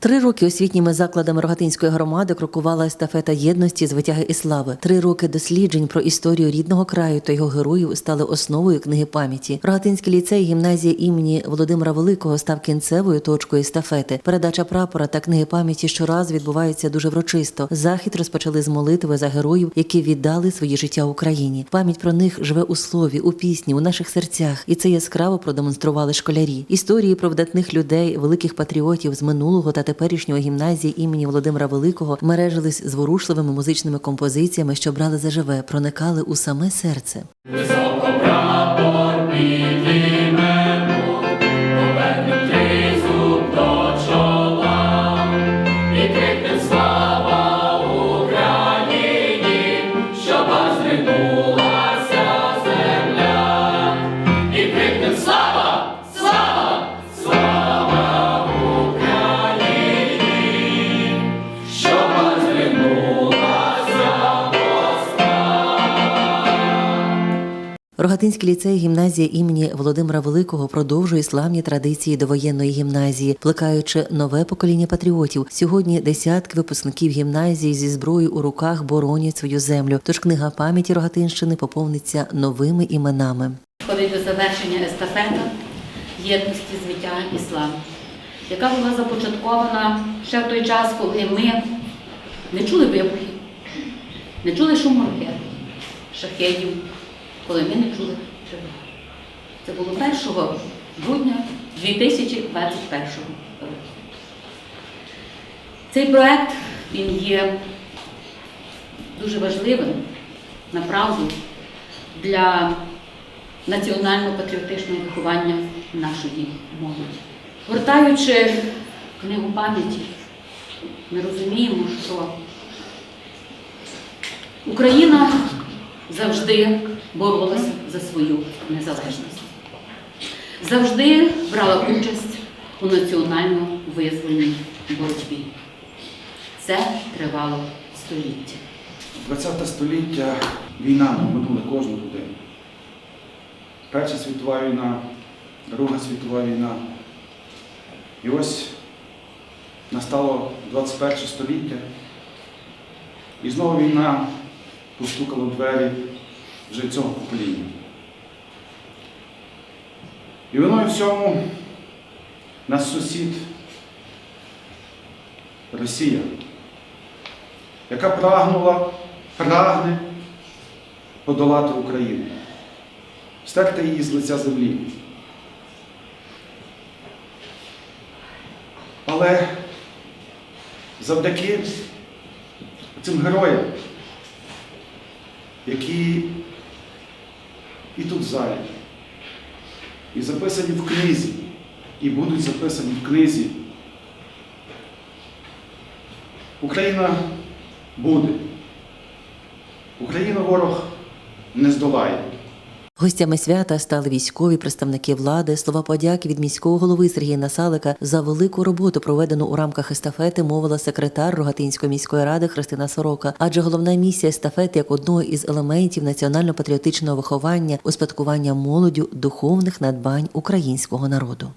Три роки освітніми закладами Рогатинської громади крокувала естафета єдності з витяги і слави. Три роки досліджень про історію рідного краю та його героїв стали основою книги пам'яті. Рогатинський ліцей, гімназія імені Володимира Великого став кінцевою точкою естафети. Передача прапора та книги пам'яті щораз відбувається дуже врочисто. Захід розпочали з молитви за героїв, які віддали свої життя Україні. Пам'ять про них живе у слові, у пісні, у наших серцях, і це яскраво продемонстрували школярі. Історії про видатних людей, великих патріотів з минулого та теперішнього гімназії імені Володимира Великого мережились зворушливими музичними композиціями, що брали заживе, проникали у саме серце. Рогатинський ліцей гімназія імені Володимира Великого продовжує славні традиції довоєнної гімназії, плекаючи нове покоління патріотів. Сьогодні десятки випускників гімназії зі зброєю у руках боронять свою землю. Тож книга пам'яті Рогатинщини поповниться новими іменами. Входить до завершення естафета єдності, звиття і слави, яка була започаткована ще в той час, коли ми не чули вибухів, не чули шуму ракет, шахедів, коли ми не чули тривоги. Це було 1 грудня 2021 року. Цей проект він є дуже важливим, направду, для національно-патріотичного виховання нашої молоді. Гортаючи книгу пам'яті, ми розуміємо, що Україна завжди боролася за свою незалежність, завжди брала участь у національно-визвольній боротьбі. Це тривало століття. 20 століття війна нам минула кожну людину. Перша світова війна, Друга світова війна. І ось настало 21 століття. І знову війна постукала в двері вже цього покоління. І виною всьому наш сусід Росія яка прагнула, прагне подолати Україну, стерти її з лиця землі. Але завдяки цим героям, які і тут в залі, і записані в книзі, і будуть записані в книзі, Україна буде. Україна ворог не здолає. Гостями свята стали військові представники влади. Слова подяки від міського голови Сергія Насалика за велику роботу, проведену у рамках естафети, мовила секретар Рогатинської міської ради Христина Сорока. Адже головна місія естафети як одного із елементів національно-патріотичного виховання, успадкування молоддю духовних надбань українського народу.